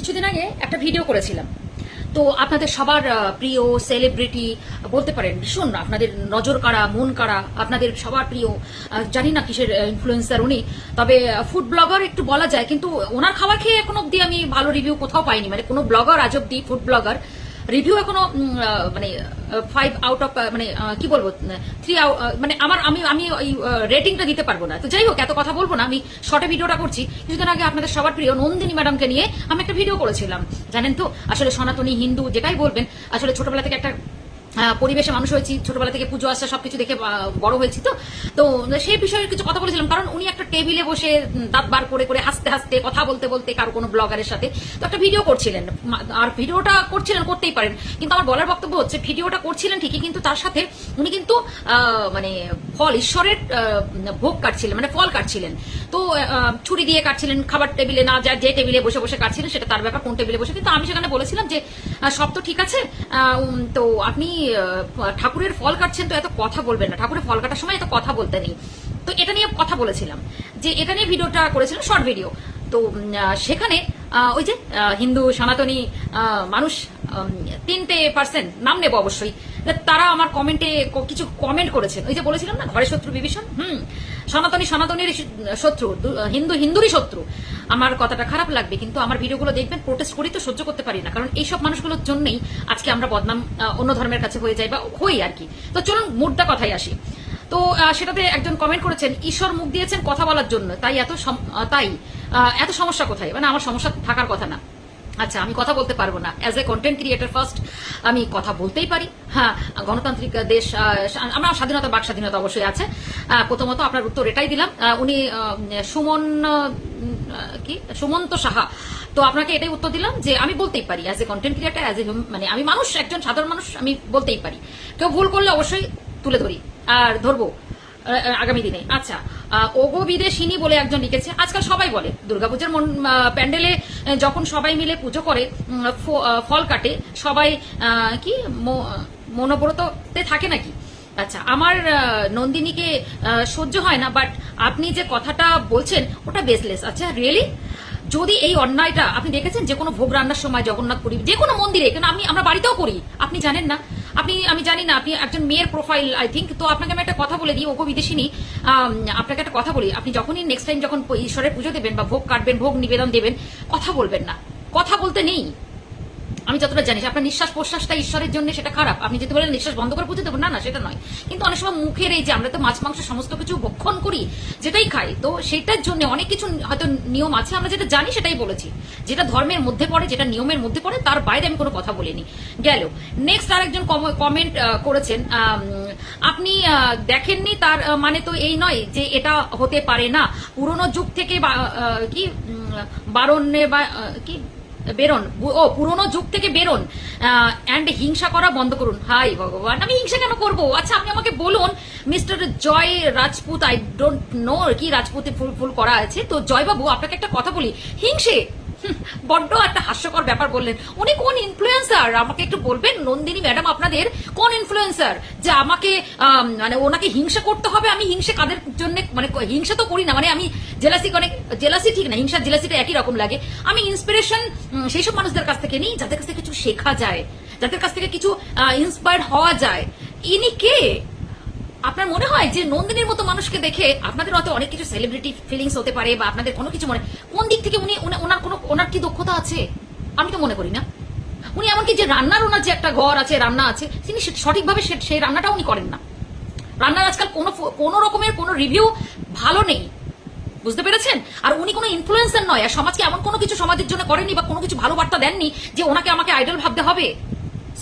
কিছুদিন আগে একটা ভিডিও করেছিলাম। তো আপনাদের সবার প্রিয় সেলিব্রিটি বলতে পারেন ভীষণ আপনাদের নজর কাড়া, মন কাড়া, আপনাদের সবার প্রিয় জানি না কিসের ইনফ্লুয়েন্সার উনি, তবে ফুড ব্লগার একটু বলা যায়, কিন্তু ওনার খাওয়া খেয়ে এখন অব্দি আমি ভালো রিভিউ কোথাও পাইনি। মানে কোনো ব্লগার আজ অব্দি ফুড ব্লগার রিভিউ এখনও মানে ফাইভ আউট অফ মানে কি বলব থ্রি মানে আমার, আমি আমি ওই রেটিংটা দিতে পারব না। তো যাই হোক, এত কথা বলব না, আমি শর্টে ভিডিওটা করছি। কিছুদিন আগে আপনাদের সবার প্রিয় নন্দিনী ম্যাডামকে নিয়ে আমি একটা ভিডিও করেছিলাম, জানেন তো? আসলে সনাতনী, হিন্দু, যেটাই বলবেন, আসলে ছোটবেলা থেকে একটা পরিবেশে মানুষ হয়েছি, ছোটবেলা থেকে পুজো আসা সবকিছু দেখে বড় হয়েছি তো। তো সেই বিষয়ে কিছু কথা বলেছিলাম, কারণ উনি একটা টেবিলে বসে দাঁত বার করে করে হাসতে হাসতে, কথা বলতে বলতে কারও কোনো ব্লগারের সাথে তো একটা ভিডিও করছিলেন। আর ভিডিওটা করছিলেন, করতেই পারেন। কিন্তু আমার বলার বক্তব্য হচ্ছে, ভিডিওটা করছিলেন ঠিকই, কিন্তু তার সাথে উনি কিন্তু মানে ফল, ঈশ্বরের ভোগ কাটছিলেন মানে ফল কাটছিলেন। তো ছুরি দিয়ে কাটছিলেন, খাবার টেবিলে না যা, যে টেবিলে বসে বসে কাটছিলেন সেটা তার ব্যাপার, কোন টেবিলে বসে। কিন্তু আমি সেখানে বলেছিলাম যে সব তো ঠিক আছে তো আপনি ঠাকুরের ফল কাটছেন তো এত কথা বলবেন না। ঠাকুরের ফল কাটার সময় এত কথা বলতে নেই। তো এটা নিয়ে কথা বলেছিলাম যে এটা নিয়ে ভিডিওটা করেছিলাম শর্ট ভিডিও তো সেখানে ওই যে হিন্দু, সনাতনী মানুষ তিনটে পার্সেন্ট নাম নেব অবশ্যই। তারা আমার কমেন্টে কিছু কমেন্ট করেছেন। ওই যে বলেছিলাম না, ঘরে শত্রু বিভীষণ? হুম। সনাতনী সনাতনীর শত্রু হিন্দু হিন্দুরই শত্রু। আমার কথাটা খারাপ লাগবে, কিন্তু আমার ভিডিওগুলো দেখবেন প্রোটেস্ট করি তো সহ্য করতে পারি না, কারণ এইসব মানুষগুলোর জন্যই আজকে আমরা বদনাম অন্য ধর্মের কাছে হয়ে যাই বা হই আর কি। তো চলুন মুদ্রা কথায় আসি। তো সেটাতে একজন কমেন্ট করেছেন, ঈশ্বর মুখ দিয়েছেন কথা বলার জন্য, তাই এত তাই এত সমস্যা কোথায়? মানে আমার সমস্যা থাকার কথা না। আচ্ছা আমি কথা বলতে পারব না। As a content creator first আমি কথা বলতেই পারি। হ্যাঁ গণতান্ত্রিক দেশ আমার স্বাধীনতা, বাক স্বাধীনতা অবশ্যই আছে। প্রথমত আপনার উত্তর এটাই দিলাম। উনি সুমন কি? সুমন্ত সাহা। তো আপনাকে এটাই উত্তর দিলাম যে আমি বলতেই পারি as a content creator as a মানে আমি মানুষ, একজন সাধারণ মানুষ, আমি বলতেই পারি। কেউ ভুল করলে অবশ্যই তুলে ধরি, আর ধরবো আগামী দিনে। আচ্ছা ওগো বিদেশিনী বলে একজন লিখেছে। আজকাল সবাই বলে, দুর্গাপূজার প্যান্ডেলে যখন সবাই মিলে পুজো করে ফল কাটে, সবাই কি মনোব্রততে থাকে নাকি? আচ্ছা আমার নন্দিনীকে সহ্য হয় না বাট আপনি যে কথাটা বলছেন, ওটা বেসলেস আচ্ছা রিয়েলি যদি এই অন্যায়টা, আপনি দেখেছেন যে কোনো ভোগ রান্নার সময় জগন্নাথ পুরী যে কোনো মন্দিরে, কেন আমি, আমরা বাড়িতেও করি, আপনি জানেন না? আপনি, আমি জানি না, আপনি একজন মেয়ের প্রোফাইল আই থিঙ্ক তো আপনাকে আমি একটা কথা বলে দিই, ওগো বিদেশিনী আপনাকে একটা কথা বলি, আপনি যখনই নেক্সট টাইম যখন ঈশ্বরের পুজো দেবেন বা ভোগ কাটবেন, ভোগ নিবেদন দেবেন, কথা বলবেন না। কথা বলতে নেই। আমি যতটা জানি, আপনার নিঃশ্বাস প্রশ্বাসটা ঈশ্বরের জন্য সেটা খারাপ। আপনি যদি বলেন নিঃশ্বাস বন্ধ করে পুজো দেবো, না না, সেটা নয়। কিন্তু অনেক সময় মুখের এই যে আমরা তো মাছ, মাংস সমস্ত কিছু ভক্ষণ করি, যেটাই খাই, তো সেটার জন্য অনেক কিছু হয়তো নিয়ম আছে, আমরা যেটা জানি সেটাই বলেছি। যেটা ধর্মের মধ্যে পড়ে, যেটা নিয়মের মধ্যে পড়ে, তার বাইরে আমি কোনো কথা বলিনি। গেল। নেক্সট আরেকজন কমেন্ট করেছেন আপনি দেখেননি তার মানে তো এই নয় যে এটা হতে পারে না। পুরনো যুগ থেকে কি বারণ্যে বা কি বেরোন। ও, পুরোনো যুগ থেকে বেরোন। অ্যান্ড হিংসা করা বন্ধ করুন। হাই ভগবান, আমি হিংসা কেন করব? আচ্ছা আপনি আমাকে বলুন, mister Joy Rajput I don't know কি রাজপুতে ফুল ফুল করা আছে। তো জয়বাবু, আপনাকে একটা কথা বলি। হিংসে বড্ড একটা হাস্যকর ব্যাপার বললেন। উনি কোন ইনফ্লুয়েন্সার আমাকে একটু বলবেন, নন্দিনী ম্যাডাম আপনাদের কোন ইনফ্লুয়েন্সার যে আমাকে মানে ওনাকে হিংসা করতে হবে? আমি হিংসে কাদের জন্য মানে হিংসা তো করি না মানে আমি জেলাসি অনেক জেলাসি ঠিক না হিংসা জেলাসিটা একই রকম লাগে। আমি ইন্সপিরেশন সেই সব মানুষদের কাছ থেকে নিই, যাদের কাছ থেকে কিছু শেখা যায়, যাদের কাছ থেকে কিছু ইন্সপায়ার্ড হওয়া যায়। ইনি কে? আপনার মনে হয় যে নন্দিনীর মতো মানুষকে দেখে আপনাদের হয়তো অনেক কিছু সেলিব্রিটি ফিলিংস হতে পারে বা আপনাদের কোনো কিছু মনে কোন দিক থেকে উনি ওনার কোনো ওনার কি দক্ষতা আছে? আমি তো মনে করি না। উনি এমনকি যে রান্নার ওনার যে একটা ঘর আছে, রান্না আছে, তিনি সঠিকভাবে সেই রান্নাটা উনি করেন না। রান্নার আজকাল কোনো কোনো রকমের কোনো রিভিউ ভালো নেই। বুঝতে পেরেছেন? আর উনি কোনো ইনফ্লুয়েন্সার নয়, আর সমাজকে এমন কোনো কিছু সমাজের জন্য করেননি বা কোনো কিছু ভালো বার্তা দেননি যে ওনাকে আমাকে আইডল ভাবতে হবে।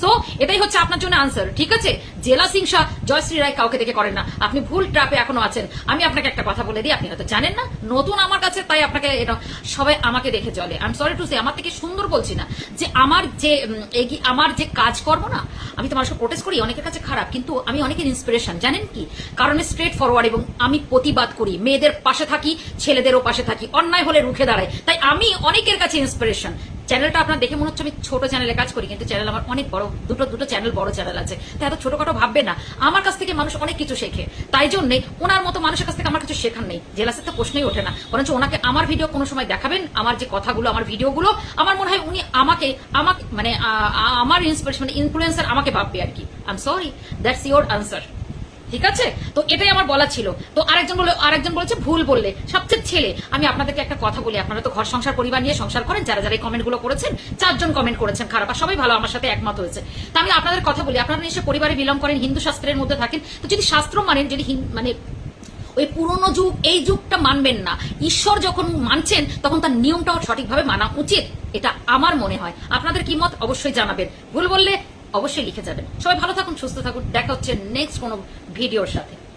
সো এটাই হচ্ছে আপনার জন্য আনসার ঠিক আছে? জেলা সিংসা জয়শ্রী রায় কাউকে দেখে করেন না। আপনি ভুল ট্রাপে এখনও আছেন। আমি আপনাকে একটা কথা বলে দিই, আপনি হয়তো জানেন না। নতুন আমার কাছে, তাই আপনাকে এটা সবাই আমাকে দেখে চলে I am sorry to say আমার থেকে সুন্দর বলছি না। যে আমার যে আমার যে কাজ কর্ম না, আমি তো মানুষকে প্রোটেস্ট করি, অনেকের কাছে খারাপ, কিন্তু আমি অনেকের ইন্সপিরেশন জানেন কি? কারণ স্ট্রেট ফরওয়ার্ড এবং আমি প্রতিবাদ করি, মেয়েদের পাশে থাকি, ছেলেদেরও পাশে থাকি, অন্যায় হলে রুখে দাঁড়াই। তাই আমি অনেকের কাছে ইন্সপিরেশন চ্যানেলটা আপনার দেখে মনে হচ্ছে আমি ছোট চ্যানেলে কাজ করি, কিন্তু চ্যানেল আমার অনেক বড়, দুটো দুটো চ্যানেল বড় চ্যানেল আছে। তাই এত ছোটখাটো ভাববে না। আমার কাছ থেকে মানুষ অনেক কিছু শেখে। তাই জন্যে ওনার মতো মানুষের কাছ থেকে আমার কিছু শেখার নেই। জেলাসের তো প্রশ্নই ওঠে না। বরঞ্চ ওনাকে আমার ভিডিও কোনো সময় দেখাবেন, আমার যে কথাগুলো, আমার ভিডিওগুলো, আমার মনে হয় উনি আমাকে আমাকে মানে আমার ইন্সপিরেশন মানে ইনফ্লুয়েন্সার আমাকে ভাববে আর কি। I am sorry that's your answer ঠিক আছে? তো এটাই আমার বলা ছিল। তো আরেকজন বলে, আরেকজন বলেছে, ভুল বললে। সবচেয়ে ছেলে, আমি আপনাদেরকে একটা কথা বলি। আপনারা তো ঘর, সংসার, পরিবার নিয়ে সংসার করেন, যারা যারা এই কমেন্টগুলো করেছেন, চারজন কমেন্ট করেছেন খারাপ, আর সবাই ভালো, আমার সাথে একমত হয়েছে। তা আমি আপনাদের কথা বলি, আপনারা নিশ্চয় পরিবারে বিলং করেন, হিন্দু শাস্ত্রের মধ্যে থাকেন। তো যদি শাস্ত্র মানেন, যদি মানে ওই পুরনো যুগ, এই যুগটা মানবেন না। ঈশ্বর যখন মানছেন, তখন তার নিয়মটাও সঠিকভাবে মানা উচিত। এটা আমার মনে হয়। আপনাদের কি মত? অবশ্যই জানাবেন। ভুল বললে অবশ্যই লিখে যাবেন। সবাই ভালো থাকুন সুস্থ থাকুন। দেখা হচ্ছে নেক্সট কোনো ভিডিওর সাথে।